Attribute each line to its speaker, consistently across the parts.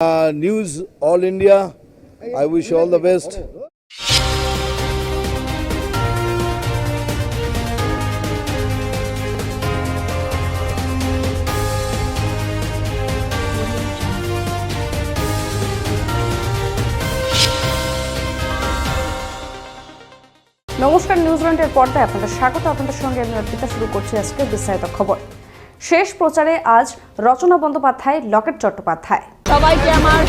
Speaker 1: Uh, news All India. I wish all the best.
Speaker 2: নমস্কার নিউজিল্যান্ডের পর্দায় আপনাদের স্বাগত আপনাদের সঙ্গে আমি অর্পিতা শুরু করছি আজকে বিস্তারিত খবর শেষ প্রচারে আজ রচনা বন্দ্যোপাধ্যায় লকেট চট্টোপাধ্যায়
Speaker 3: সবাইকে আমার,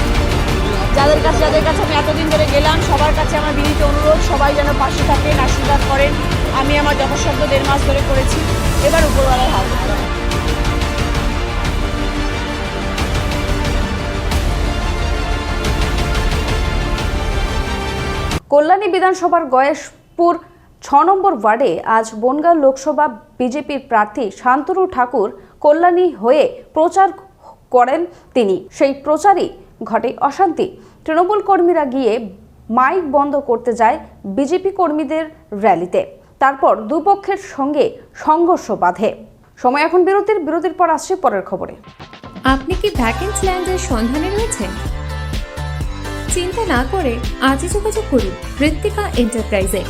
Speaker 3: যাদের কাছে যাদের কাছে আমি এতদিন ধরে গেলাম, সবার কাছে আমার বিনীত অনুরোধ, সবাই যেন পাশে থাকেন, আশীর্বাদ করেন। আমি আমার যথাসাধ্য দেড় মাস ধরে করেছি। এবার উপরওয়ালার হাত
Speaker 2: কল্যাণী বিধানসভার গয়েশপুর ছ নম্বর ওয়ার্ডে আজ বনগাঁ লোকসভা বিজেপির প্রার্থী শান্তনু ঠাকুর কল্যাণী হয়ে প্রচার করেন তিনি। সেই প্রচারই ঘটে অশান্তি। তৃণমূল কর্মীরা গিয়ে মাইক বন্ধ করতে যায় বিজেপি কর্মীদের র্যালিতে। তারপর দুপক্ষের সঙ্গে সংঘর্ষ বাধে। সময় এখন বিরতির বিরতির পর আসছে পরের খবরে।
Speaker 4: আপনি কি ভ্যাকেন্সি ল্যান্ডের সন্ধানে রয়েছেন? চিন্তা না করে আজই যোগাযোগ করুন ঋত্বিকা এন্টারপ্রাইজে।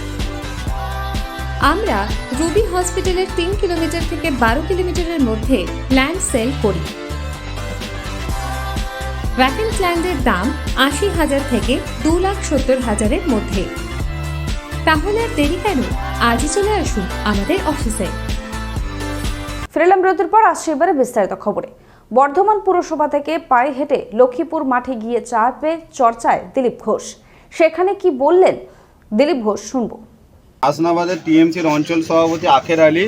Speaker 4: আমরা রুবি হসপিটালের তিন কিলোমিটার থেকে বারো কিলোমিটারের মধ্যে ল্যান্ড সেল করি। ভ্যাকেন্স ল্যান্ডের দাম আশি হাজার থেকে দু লাখ সত্তর হাজারের মধ্যে। তাহলে আর দেরি কেন? আজই চলে আসুন আমাদের অফিসে।
Speaker 2: ফিরেলাম বিরতির পর আসছে এবারে বিস্তারিত খবরে। বর্ধমান পুরসভা থেকে পায়ে হেঁটে লক্ষ্মীপুর মাঠে গিয়ে চা চাপে চর্চায় দিলীপ ঘোষ। সেখানে কি বললেন? দিলীপ ঘোষ শুনব।
Speaker 5: হাসনাবাদের টিএমসির অঞ্চল সভাপতি আখের আলী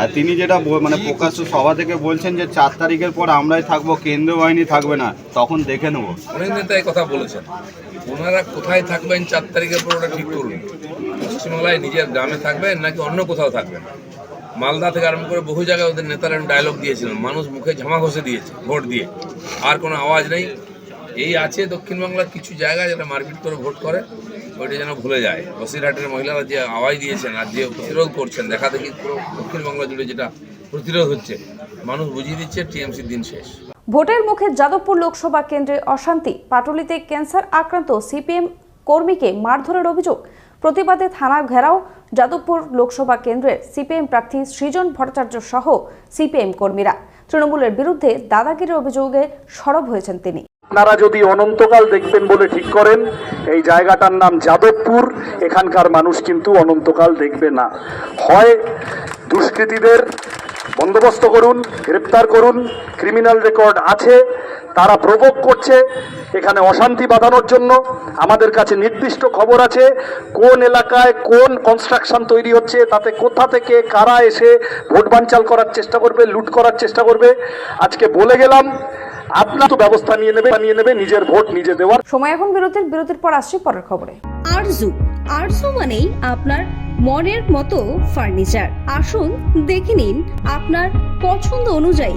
Speaker 5: আর তিনি যেটা মানে প্রকাশ্য সভা থেকে বলছেন যে চার তারিখের পর আমরাই থাকব, কেন্দ্রীয় বাহিনী থাকবে না, তখন দেখে নেব।
Speaker 6: অনেক নেতা এই কথা বলেছেন। ওনারা কোথায় থাকবেন চার তারিখের পর ওটা ঠিক করুন। পশ্চিমবাংলায় নিজের গ্রামে থাকবেন নাকি অন্য কোথাও থাকবেন? মালদা থেকে আরম্ভ করে বহু জায়গায় ওদের নেতারা ডায়লগ দিয়েছিলেন। মানুষ মুখে ঝামা ঘষে দিয়েছে, ভোট দিয়ে। আর কোনো আওয়াজ নেই। এই আছে দক্ষিণবাংলার কিছু জায়গায় যেটা মারপিট করে ভোট করে। ওইটা যেন ভুলে যায়। বসিরহাটের মহিলারা যে আওয়াজ দিয়েছেন আর যে প্রতিরোধ করছেন, দেখা দেখি পুরো দক্ষিণবাংলা জুড়ে যেটা প্রতিরোধ হচ্ছে, মানুষ বুঝিয়ে দিচ্ছে টিএমসির দিন শেষ।
Speaker 2: ভোটের মুখে যাদবপুর লোকসভা কেন্দ্রে অশান্তি, পাটুলিতে ক্যান্সার আক্রান্ত সিপিএম কর্মীকে মারধরের অভিযোগ, প্রতিবাদে থানা ঘেরাও, যাদবপুর লোকসভা কেন্দ্রের সিপিএম প্রার্থী সৃজন ভট্টাচার্য সহ সিপিএম কর্মীরা। তৃণমূলের বিরুদ্ধে দাদাগিরির অভিযোগে সরব হয়েছেন তিনি।
Speaker 7: আপনারা যদি অনন্তকাল দেখবেন বলে ঠিক করেন, এই জায়গাটার নাম যাদবপুর, এখানকার মানুষ কিন্তু অনন্তকাল দেখবে না। হয় দুষ্কৃতীদের বন্দোবস্ত করুন, গ্রেপ্তার করুন, ক্রিমিনাল রেকর্ড আছে তারা প্রভোগ করছে এখানে অশান্তি বাঁধানোর জন্য। আমাদের কাছে নির্দিষ্ট খবর আছে কোন এলাকায় কোন কনস্ট্রাকশন তৈরি হচ্ছে তাতে কোথা থেকে কারা এসে ভোট বানচাল করার চেষ্টা করবে লুট করার চেষ্টা করবে। আজকে বলে গেলাম আপনার তো ব্যবস্থা নিয়ে নেবে নিয়ে নেবে নিজের ভোট নিজে দেওয়ার।
Speaker 2: সময় এখন বিরতির বিরতির পর আসছে পরের খবরে।
Speaker 8: আরজু আরজু মানেই আপনার মনের মতো ফার্নিচার। আসুন দেখে নিন আপনার পছন্দ অনুযায়ী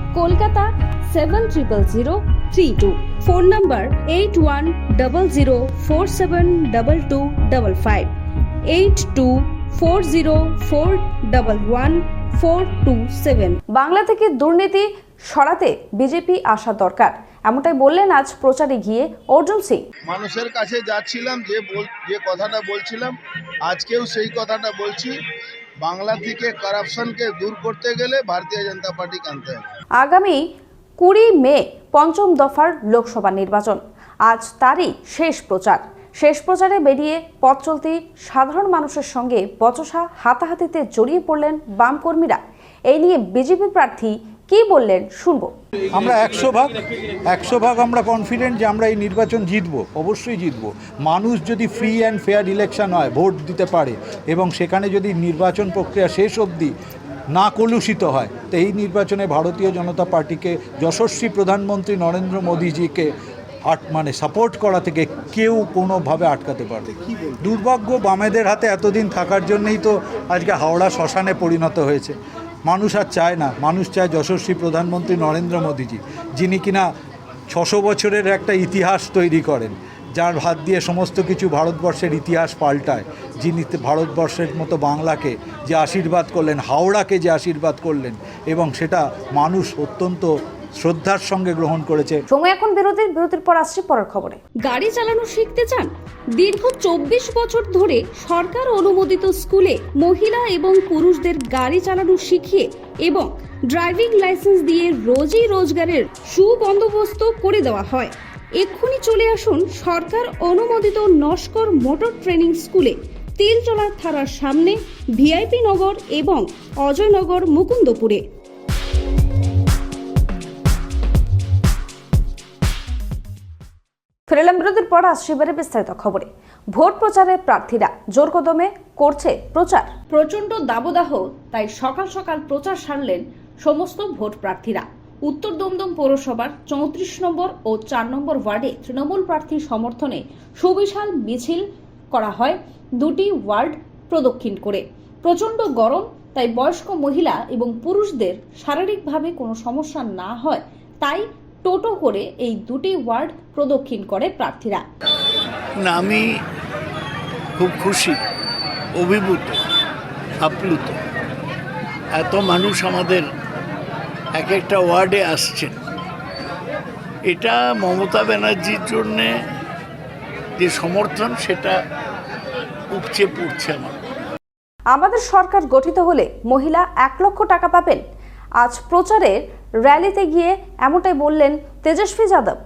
Speaker 8: Kolkata seven triple zero three two phone number eight one double zero four seven double two double five eight two four zero four double one four two seven
Speaker 2: Bangla থেকে দুর্নীতি সরাতে বিজেপি আসা দরকার। এমনটাই বললেন আজ প্রচারে গিয়ে অর্জুন সিং।
Speaker 9: মানুষের কাছে যাচ্ছিলাম যে বল যে কথাটা বলছিলাম আজকেও সেই কথাটা বলছি। বাংলা থেকে কারাপশনকে দূর করতে গেলে ভারতীয় জনতা পার্টিকে আনতে হবে।
Speaker 2: আগামী কুড়ি মে পঞ্চম দফার লোকসভা নির্বাচন। আজ তারই শেষ প্রচার। শেষ প্রচারে বেরিয়ে পথ চলতি সাধারণ মানুষের সঙ্গে বচসা হাতাহাতিতে জড়িয়ে পড়লেন বাম কর্মীরা এই নিয়ে বিজেপি প্রার্থী কি বললেন শুনব।
Speaker 10: আমরা একশো ভাগ একশো ভাগ আমরা কনফিডেন্ট যে আমরা এই নির্বাচন জিতব, অবশ্যই জিতব। মানুষ যদি ফ্রি অ্যান্ড ফেয়ার ইলেকশন হয়, ভোট দিতে পারে এবং সেখানে যদি নির্বাচন প্রক্রিয়া শেষ অবধি না কলুষিত হয়। তো এই নির্বাচনে ভারতীয় জনতা পার্টিকে, যশস্বী প্রধানমন্ত্রী নরেন্দ্র মোদীজিকে আট মানে সাপোর্ট করা থেকে কেউ কোনোভাবে আটকাতে পারবে। দুর্ভাগ্য বামেদের হাতে এতদিন থাকার জন্যই তো আজকে হাওড়া শ্মশানে পরিণত হয়েছে। মানুষ আর চায় না। মানুষ চায় যশস্বী প্রধানমন্ত্রী নরেন্দ্র মোদীজি, যিনি কিনা ছশো বছরের একটা ইতিহাস তৈরি করেন। যার হাত দিয়ে সমস্ত কিছু ভারতবর্ষের ইতিহাস পাল্টায় যিনি ভারতবর্ষের মতো বাংলাকে যে আশীর্বাদ করলেন হাওড়াকে যে আশীর্বাদ করলেন এবং সেটা মানুষ অত্যন্ত শ্রদ্ধার সঙ্গে গ্রহণ করেছে।
Speaker 2: সময় এখন বিরতির বিরতির পর আসছে পরের খবরে।
Speaker 8: গাড়ি চালানো শিখতে চান? দীর্ঘ চব্বিশ বছর ধরে সরকার অনুমোদিত স্কুলে মহিলা এবং পুরুষদের গাড়ি চালানো শিখিয়ে এবং ড্রাইভিং লাইসেন্স দিয়ে রোজই রোজগারের সুবন্দোবস্ত করে দেওয়া হয়। এক্ষুনি চলে আসুন সরকার অনুমোদিত নস্কর মোটর ট্রেনিং স্কুলে। তিলচলার থানার সামনে ভিআইপি নগর এবং অজয়নগর মুকুন্দপুরে।
Speaker 2: ফিরেলাম বিরতির পর আসছি এবারে বিস্তারিত খবরে। ভোট প্রচারে প্রার্থীরা জোর কদমে করছে প্রচার। প্রচণ্ড দাবদাহ তাই সকাল সকাল প্রচার সারলেন সমস্ত ভোট প্রার্থীরা। উত্তর দমদম পৌরসভার চৌত্রিশ নম্বর ও চার নম্বর ওয়ার্ডে তৃণমূল প্রার্থীর সমর্থনে সুবিশাল মিছিল করা হয় দুটি ওয়ার্ড প্রদক্ষিণ করে। প্রচণ্ড গরম, তাই বয়স্ক মহিলা এবং পুরুষদের শারীরিকভাবে কোনো সমস্যা না হয়, তাই টোটো করে এই দুটি ওয়ার্ড প্রদক্ষিণ করে প্রার্থীরা।
Speaker 11: আমি খুব খুশি, অভিভূত, আপ্লুত। এত মানুষ আমাদের এক একটা ওয়ার্ডে আসছেন এটা মমতা ব্যানার্জির জন্যে যে সমর্থন, সেটা উপচে পড়ছে আমার।
Speaker 2: আমাদের সরকার গঠিত হলে মহিলা এক লক্ষ টাকা পাবেন। আজ প্রচারের র্যালিতে গিয়ে এমনটাই বললেন তেজস্বী যাদব।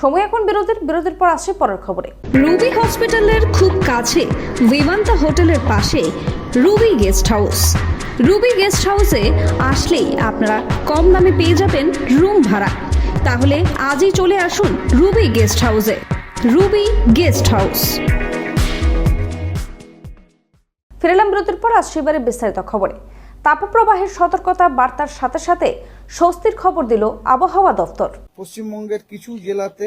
Speaker 2: সময় এখন বিরতির বিরতির পর আসছে পরের খবরে।
Speaker 8: রুবি হসপিটালের খুব কাছে বিমান্তা হোটেলের পাশে Ruby guest house. Ruby guest হাউসে আসলেই আপনারা কম দামে পেয়ে যাবেন রুম ভাড়া। তাহলে আজই চলে আসুন রুবি গেস্ট হাউসে। Ruby guest house.
Speaker 2: ফিরেলাম বিরতির পর আসছে এবারে বিস্তারিত খবরে। তাপপ্রবাহের সতর্কতা বার্তার সাথে সাথে স্বস্তির খবর দিল আবহাওয়া দপ্তর।
Speaker 12: পশ্চিমবঙ্গের কিছু জেলাতে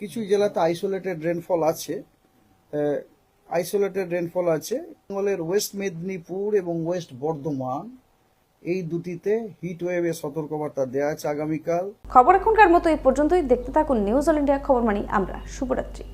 Speaker 12: কিছু জেলাতে আইসোলেটেড রেনফল আছে। আইসোলেটেড রেনফল আছে। বেঙ্গলের ওয়েস্ট মেদিনীপুর এবং ওয়েস্ট বর্ধমান এই দুটিতে হিট ওয়েভের সতর্কবার্তা দেওয়া আছে আগামীকাল।
Speaker 2: খবর এখনকার মতো এই পর্যন্তই। দেখতে থাকুন নিউজ অল ইন্ডিয়া খবর মানি আমরা শুভরাত্রি।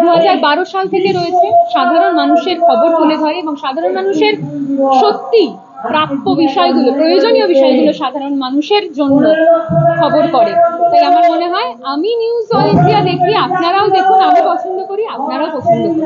Speaker 13: নিউজ দু সাল থেকে রয়েছে। সাধারণ মানুষের খবর তুলে ধরে এবং সাধারণ মানুষের সত্যি প্রাপ্য বিষয়গুলো, প্রয়োজনীয় বিষয়গুলো সাধারণ মানুষের জন্য খবর করে। তাই আমার মনে হয়, আমি নিউজ অল ইন্ডিয়া দেখি, আপনারাও দেখুন, আমি পছন্দ করি, আপনারাও পছন্দ করুন।